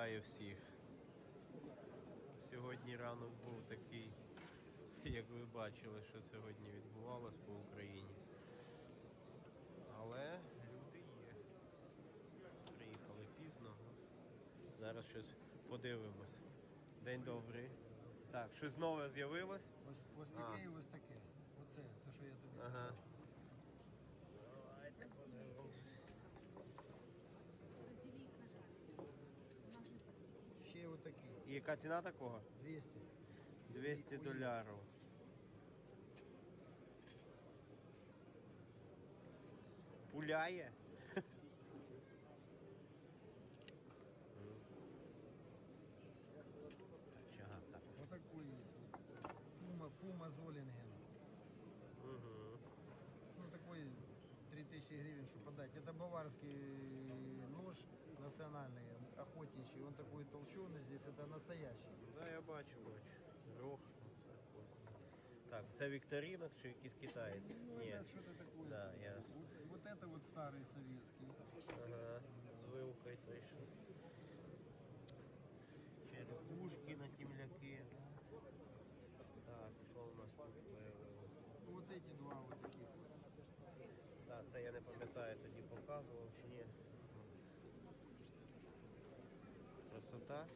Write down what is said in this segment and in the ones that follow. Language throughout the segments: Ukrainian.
Вітаю всіх. Сьогодні ранок був такий, як ви бачили, що сьогодні відбувалось по Україні. Але люди є. Приїхали пізно. Зараз щось подивимось. День добрий. Так, щось нове з'явилось. Ось, ось таке і ось таке. Оце, те, що я тобі Ага. казав. Давайте подивимось. Такі. І яка ціна такого? 200. 200 долярів. Пуляє? Чага, так. Вот такой есть. Пума, Пума Золинген. Угу. Ну такой 3000 гривен, что подать. Это баварский нож национальный, охотничий. Он такой толченый здесь, это настоящий. Да, я бачу, бачу. Рох, ну, все класно. Так, це Вікторінок чи якийсь китаєць? Ну, Ні. это что-то такое. Да, ясно. Вот, вот это вот старый советский. Ага, з вилкою точно. Черепушки на тімляки. Так, що у нас тут появилось? Ну, Вот эти два вот таких. Так, це я не пам'ятаю, тоді показував чи ні. Красота.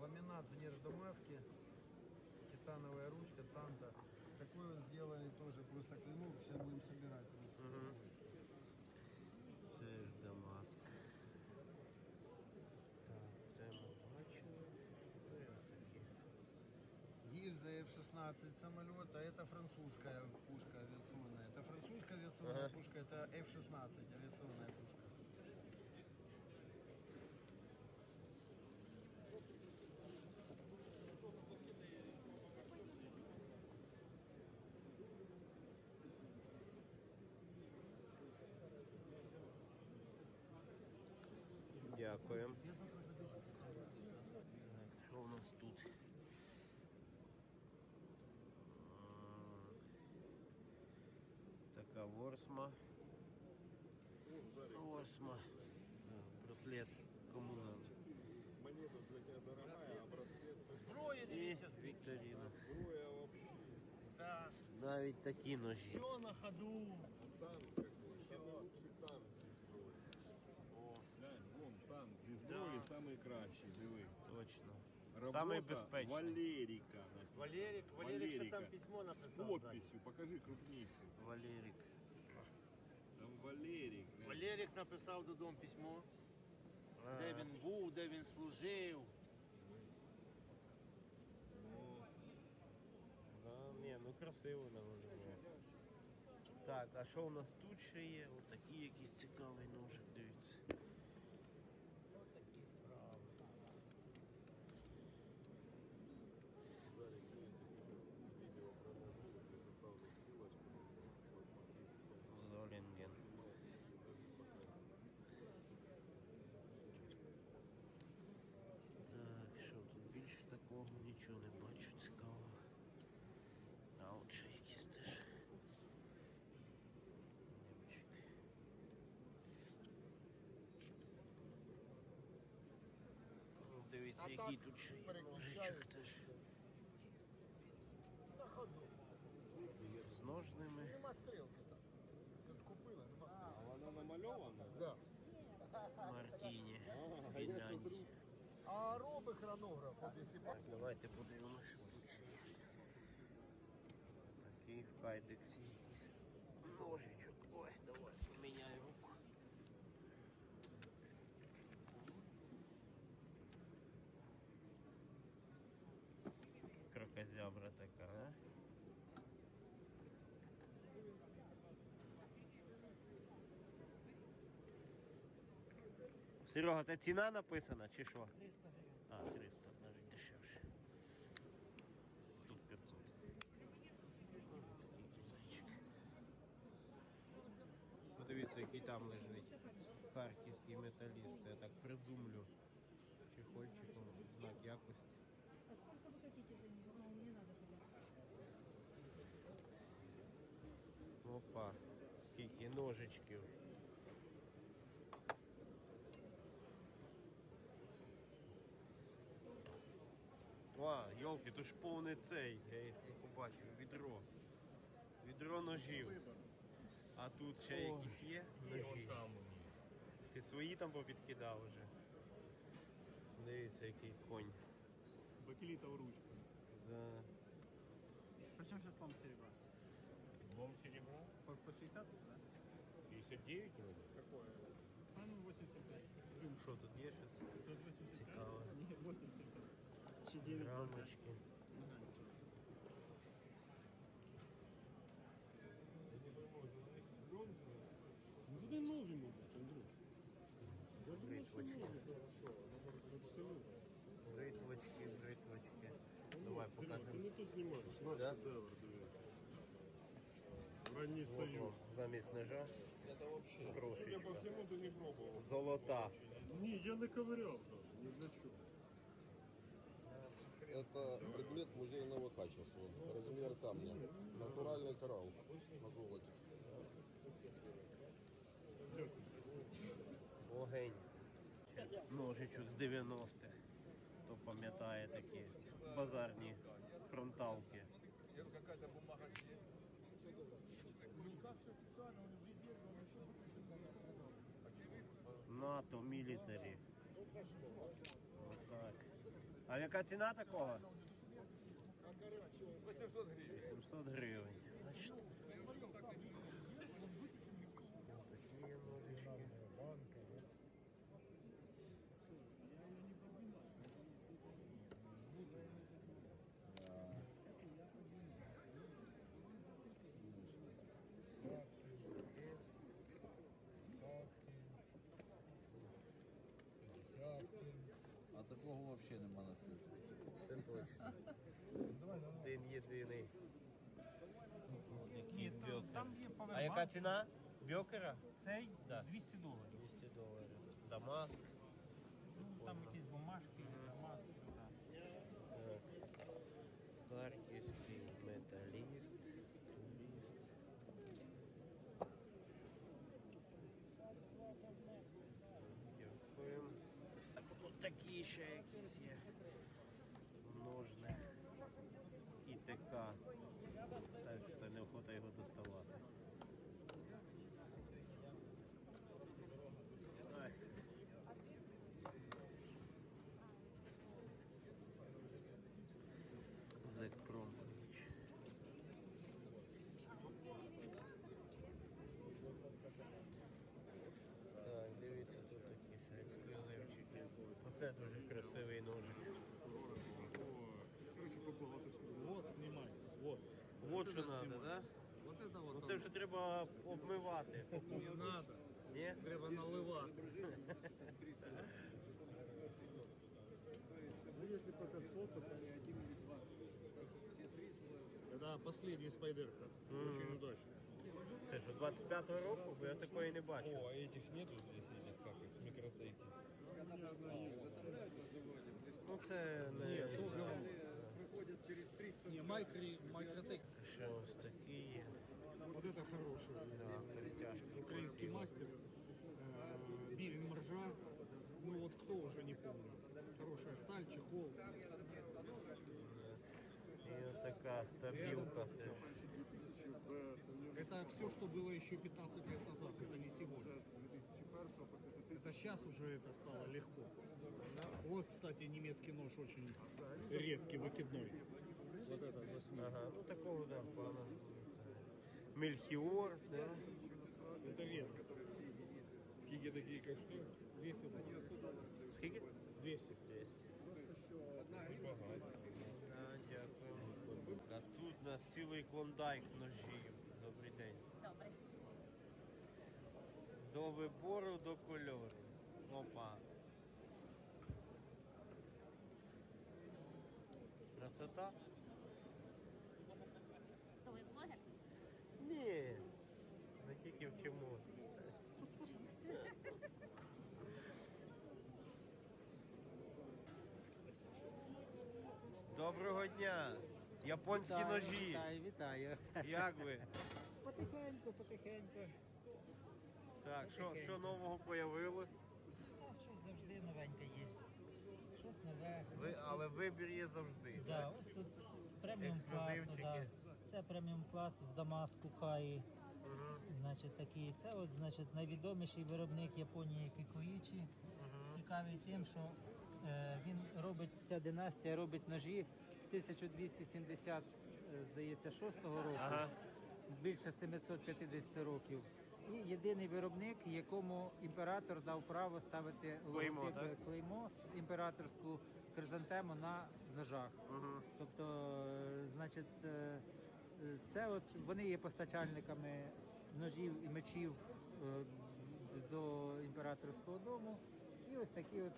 Ламинат в нерждомаске. Титановая ручка, танта. Такой вот сделали тоже просто клинок. Сейчас будем собирать ручку. Теж F-16 самолета, это французская пушка авиационная. Это французская авиационная Ага. пушка, это F-16 авиационная пушка. Дякуємо. Я завтра запишу. Так, що у нас тут? М, Така ворсма. Ворсма. Да, Браслет. Кому надо? Монета для тебя дорогая, а браслет Зброя, І дивіться, скільки. Вікторіна. строя вообще. Да. Навіть такі ножі. Все на ходу. Танк какой, самый лучший танк зі зброї. О, глянь, вон танк зі зброї самий кращий, диви. Точно. Робота Самий безпечний. Валеріка. написано. Валерик, Валерик, що Валерика. там письмо З написав. подписью, покажи крупніше. Валерик. Там Валерік. Валерік написав додому письмо, А, де він був, де він служив. Да, ні, ну красиво на. Так, а що у нас тут ще є? Отакий якийсь цікавий ножик, дивіться. Жарик, видите, видео проложил, здесь оставлю ссылочку, посмотрите, что Золінген. Так, що тут більше такого нічого не бачу цікавого. А от ще якісь теж. Німчик. Ну, Дивіться, А який тут ще є ножичок теж. На ходу. З ножними. Нема стрілки там. Тут купили, нема стрілки. А вона намальована? Да. Мартіні. Смотрю, А роби хронограф, от якщо Так, давайте подивимося, що тут ще є. Ось такий в кайдексі якийсь ножичок. Ой, давай, поміняю руку. Крокозябра така, а? Серега, це ціна написана чи що? 300 гривень. А, 300, навіть дешевше. Тут 500. Ну, такий китайчик. Подивіться, який там лежить. Харківський металіст. Я так призумлю. Чехольчиком, знак якості. А сколько вы хотите за него? Ну, не надо. Опа, скільки ножичків. Йолки, то ж повне цей, я їх не побачив, відро. Відро ножів. А тут ще якісь є ножі. Ти свої там попідкидав уже. Дивіться, який конь. Бакелітова ручка. Да. Почем сейчас лом серебра? Лом серебра. По, по 60, да? 59 вроде. Какое? А ну 85. Що тут є щось? Цікаве. Не, 85. Чи 9 Рамочки. Ну туди ноги можуть, Андрюш. Бритвочки. Бритвочки, бритвочки. Давай Серега, ти покажемо. не тут знімаєш. Наш Да? шедевр, диви. Ранній От, союз. о, Замість ножа. Я по Трошечка. всьому ти не пробував. Золота. Ні, я не ковиряв даже, ні для чого. Это предмет музейного качества. Размер камня. Натуральный коралл на золоте. Огень. Ножичок з 90-х. Хто пам'ятає такі базарні фронталки. НАТО, мілітарі. Отак. А яка ціна такого? 800 гривень. 800 гривень. Такого взагалі нема на світі. Це точно. Один єдиний. Який бьокер. Там є А павербанк. яка ціна бьокера? Цей Да. 200 доларів. 200 доларів. Дамаск. Ну, там якісь бумажки, замазки. Так. Так. Харківський металіст. Турист. Дякуємо. Так, от такі ще якісь є. Ножни. І така. Так, неохота його доставати. Ай. Зек Промович. Так, дивіться, тут такі ще ексклюзивчики. Оце дуже красивий ножик. Вот, знімай. Вот. Вот що треба, так? Вот это Ну вот це вже треба обмивати. не надо. Ні? Треба наливати. Это последний спайдерка. Очень удачно. Це ж 25-го року, бо я такої не бачив. а этих нету здесь, этих, как их, микротейки? Ну це не Не, майкри, майкротек. ще ось такі є. Вот это хороший. Так, костяшки. Украинский красиво. мастер. Э, Бивень моржа. Ну вот кто уже не помню. Хорошая сталь, чехол. І от така стабілка теж. Это все, что было еще 15 лет назад, это не сегодня. Это сейчас уже это стало легко. Вот, кстати, немецкий нож очень редкий, выкидной. Вот это восьми. Ага, ну такого да, пана. Мельхіор, да? Это редко. Скільки такі коштують? Весит Скільки? 200. 10. Да, дякую. А тут у нас цілий клондайк ножів. Добрий день. Добре. До вибору, до кольору. Опа. Красота? То ви блогер? Ні. Ми тільки вчимось. Доброго дня! Японські ножі. Вітаю, вітаю. Як ви? Потихеньку, потихеньку. Так, що, що нового появилось? Та щось завжди новеньке є. щось нове. Ви, але вибір є завжди. да, ось тут з преміум класу. Ексклюзивчики. Да. Це преміум клас в Дамаску Каї. Значить, такий. Це от, значить, найвідоміший виробник Японії Кікоїчі. Цікавий тим, що е, він робить, ця династія робить ножі з 1270, е, здається, 6-го року. Ага. більше 750 років. І єдиний виробник, якому імператор дав право ставити Клеймо, логотип, так? клеймо імператорську хризантему на ножах. Тобто, е, значить, е, це от вони є постачальниками ножів і мечів е, до імператорського дому. І ось такий от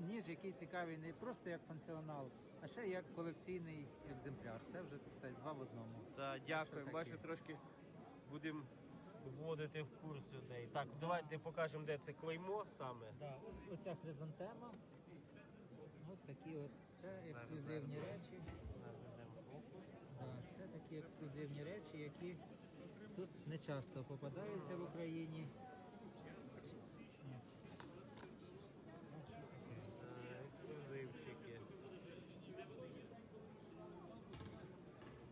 ніж, який цікавий не просто як функціонал, а ще як колекційний екземпляр. Це вже так сказати, два в одному. Так, дякую. Бачите, трошки будемо вводити в курс людей. Так, давайте покажемо, де це клеймо саме. Да, ось оця хризантема. Ось такі от це ексклюзивні речі. Да, це такі ексклюзивні речі, які тут не часто попадаються в Україні. Е, Ексклюзивчики.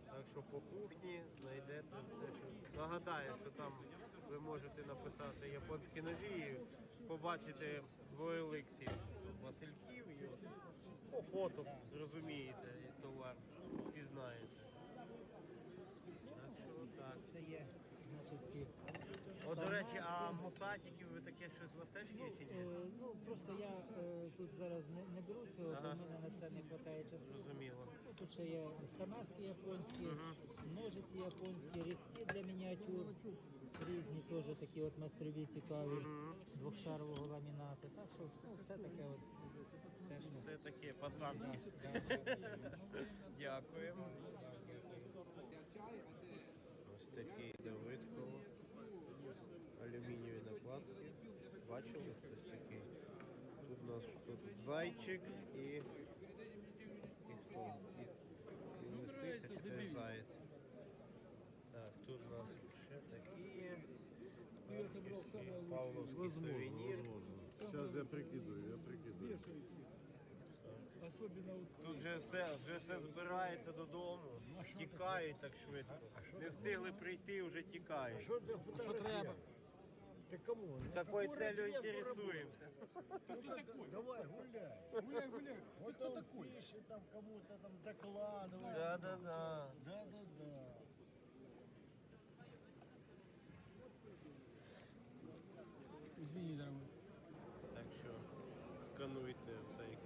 Так що по кухні знайдете все. Що... Нагадаю, що там ви можете написати японські ножі і побачити в OLX Васильків і фото зрозумієте товар, пізнаєте. Так що так. Це є, значить, ці. О, до речі, а мусатиків ви таке щось у вас теж є чи ні? Е, Ну, просто я е, тут зараз не, не беру цього, бо в мене на це не вистачає часу. Зрозуміло. Тут ще є стамески японські, ножиці японські, різці для мініатюр. Різні теж такі от майстрові цікаві, двохшарового ламінату. Так що ну, все таке от теж. Все таке пацанське. Дякуємо. Ось такий Давидково. Алюмінієві накладки. Бачили хтось такий? Тут у нас тут зайчик і. І хто? І, і лисиця чи теж заєць. Так, тут у нас ще такі. Павловський сувенір. Сейчас я прикидываю, я прикидываю. Тут вже все, вже все збирається додому. Тікають так швидко. Не встигли прийти, вже тікають. Що треба? Ти кому? З такою целью інтересуємося. Давай, гуляй. Гуляй, гуляй. Вот он пишет там кому-то там докладывает. Да-да-да. Да-да-да. Извини, дорогой. Так що скануйте цей